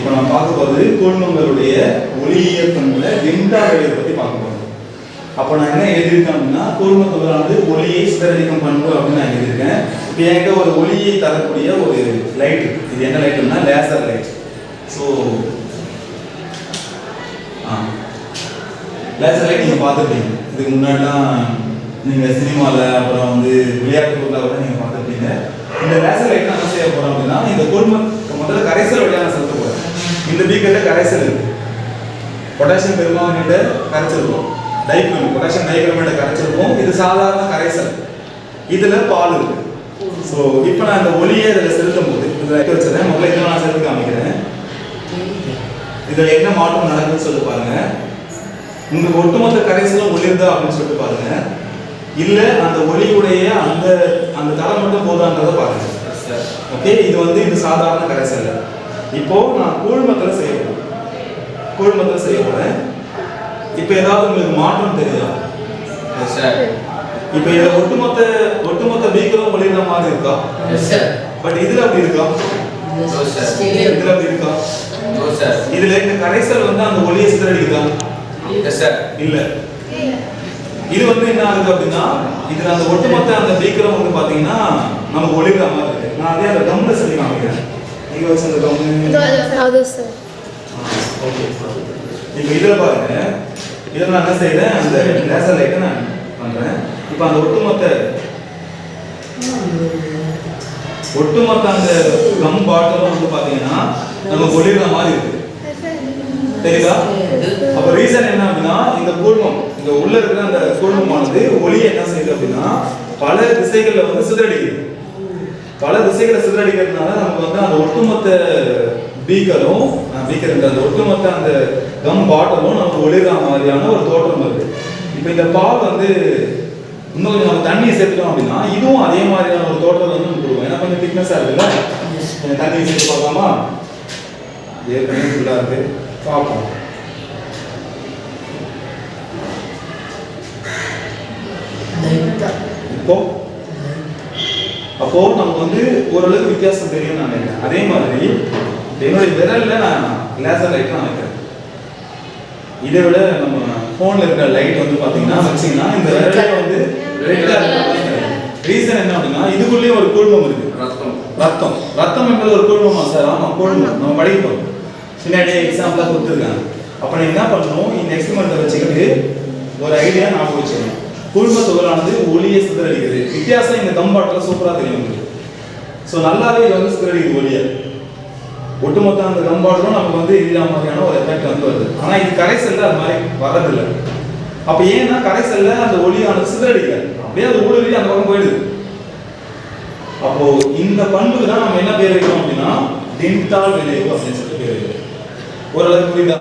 இப்போ நம்ம பார்க்க போகிறது கூழ்மங்களுடைய ஒளியியல் பண்புல டெல்டா விளைவை பற்றி பார்க்க போகிறோம் அப்போ நான் என்ன எழுதியிருக்கேன் அப்படின்னா கூழ்மத்தொகரானது ஒளியை சிதறடிக்கும் பண்பு அப்படின்னு நான் எழுதியிருக்கேன். இப்போ என்கிட்ட ஒரு ஒளியை தரக்கூடிய ஒரு லைட் இது என்ன லைட்னா லேசர் லைட். ஸோ ஆ. லேசர் லைட் நீங்கள் பார்த்துருப்பீங்க. இதுக்கு முன்னாடிலாம் நீங்கள் சினிமாவில் அப்புறம் வந்து விளையாட்டு பொருளாக கூட நீங்கள் பார்த்துருப்பீங்க. இந்த லேசர் லைட் என்ன செய்ய போகிறோம் அப்படின்னா இந்த குடும்பம் முதல்ல கரைசல் வழியாக இந்த பீக்கரில் கரைசல் இருக்கு. பொட்டாசியம் பெருமாங்கனேட்டை கரைச்சிருக்கோம் டைக்ரோம் பொட்டாசியம் டைக்ரோமேட்டை கரைச்சிருக்கோம் இது சாதாரண கரைசல். இதில் பால் இருக்கு. ஸோ இப்போ நான் இந்த ஒளியை இதில் செலுத்தும் போது இதில் வைக்க வச்சிருந்தேன். முதல்ல இதில் நான் செலுத்தி காமிக்கிறேன். இதில் என்ன மாற்றம் நடக்குதுன்னு சொல்லி பாருங்க. உங்க ஒட்டுமொத்த கரைசலும் ஒளிர்தா அப்படின்னு சொல்லிட்டு பாருங்க. இல்ல அந்த ஒளியுடைய அந்த அந்த தரம் மட்டும் போதான்றதை பாருங்க. ஓகே இது வந்து இது சாதாரண கரைசல். இப்போ நான் கூழ்மத்தில் செய்ய போறேன். கூழ்மத்தில் செய்ய போறேன். இப்போ ஏதாவது உங்களுக்கு மாற்றம் தெரியுதா? இப்போ இதுல ஒட்டுமொத்த ஒட்டுமொத்த பீக்கரும் ஒளிர்ற மாதிரி இருக்கா? பட் இதுல அப்படி இருக்கா? இதுல அப்படி இருக்கா? இதுல இந்த கரைசல் வந்து அந்த ஒளியை சிதறடிக்குதா? இல்ல. இது வந்து என்ன ஆகுது அப்படின்னா இதுல அந்த ஒட்டுமொத்த அந்த பீக்கரம் வந்து பாத்தீங்கன்னா நமக்கு ஒளிர்ற மாதிரி இருக்கு. நான் அதே அந்த கம்ல சொல்லி காமிக்கிறேன். நீங்க வச்சு அந்த கம்மு அது சார் ஓகே இப்போ இதுல பாருங்க. இதுல நான் என்ன செய்யறேன் அந்த லேசர் லைட்டை நான் பண்றேன். இப்போ அந்த ஒட்டுமொத்த ஒட்டுமொத்த அந்த கம் பாட்டிலும் வந்து பாத்தீங்கன்னா நமக்கு ஒளிர்ற மாதிரி இருக்கு. தெரியுதா? அப்ப ரீசன் என்ன அப்படின்னா இந்த கூழ்மம் இந்த உள்ள இருக்கிற அந்த கூழ்மமானது ஒளியை என்ன செய்யுது அப்படின்னா பல திசைகள்ல வந்து சிதறடிக்குது. பல திசைகளை சிதறடிக்கிறதுனால நமக்கு வந்து அந்த ஒட்டுமொத்த பீக்கரும் பீக்கர் அந்த ஒட்டுமொத்த அந்த கம் பாட்டலும் நமக்கு ஒளிர்ற மாதிரியான ஒரு தோற்றம் வருது. இப்போ இந்த பால் வந்து இன்னும் கொஞ்சம் நம்ம தண்ணியை சேர்த்துட்டோம் அப்படின்னா இதுவும் அதே மாதிரியான ஒரு தோற்றத்தை வந்து நமக்கு கொடுக்கும். ஏன்னா கொஞ்சம் திக்னஸாக இருக்குல்ல? தண்ணியை சேர்த்து பார்க்கலாமா? ஏற்கனவே ஃபுல்லாக இருக்கு. பார்ப்போம். இப்போ அப்போ நமக்கு வந்து ஓரளவுக்கு வித்தியாசம் தெரியும் நான் நினைக்கிறேன். அதே மாதிரி என்னுடைய விரல்ல நான் லேசர் லைட் நான் வைக்கிறேன் இதை விட நம்ம ஃபோன்ல இருக்கிற லைட் வந்து பாத்தீங்கன்னா வச்சீங்கன்னா இந்த விரல்ல வந்து ரீசன் என்ன அப்படின்னா இதுக்குள்ளேயே ஒரு கூழ்மம் இருக்கு. ரத்தம். ரத்தம். என்பது ஒரு கூழ்மமா சார்? ஆமா கூழ்மம். நம்ம படிக்கிறோம். பின்னாடி எக்ஸாம்பிளா கொடுத்துருக்காங்க. அப்ப நீங்க என்ன பண்ணணும்? இந்த எக்ஸ்பெரிமெண்ட்டை வச்சுக்கிட்டு ஒரு ஐடியா ஞாபகம் வச்சுக்கணும் கூழ்ம துகளானது ஒளியை அடிக்குது வித்தியாசம் இந்த கம்பாட்டில் சூப்பரா தெரியும் ஸோ நல்லாவே இது வந்து சிதறடிக்குது ஒளியை. ஒட்டுமொத்த அந்த கம்பாட்டிலும் நமக்கு வந்து இதே மாதிரியான ஒரு எஃபெக்ட் வந்து வருது. ஆனா இது கரைசலில் அது மாதிரி வரதில்லை அப்ப ஏன்னா கரைசலில் அந்த ஒளியானது சிதறடிக்கல. அப்படியே அது ஊடுருவி அந்த பக்கம் போயிடுது. அப்போ இந்த பண்புக்கு தான் நம்ம என்ன பேர் வைக்கிறோம் அப்படின்னா டின்டால் விளைவு அப்படின்னு சொல்லிட்டு பேர் வைக்கிறோம். ஓரளவுக்கு புரியுதா?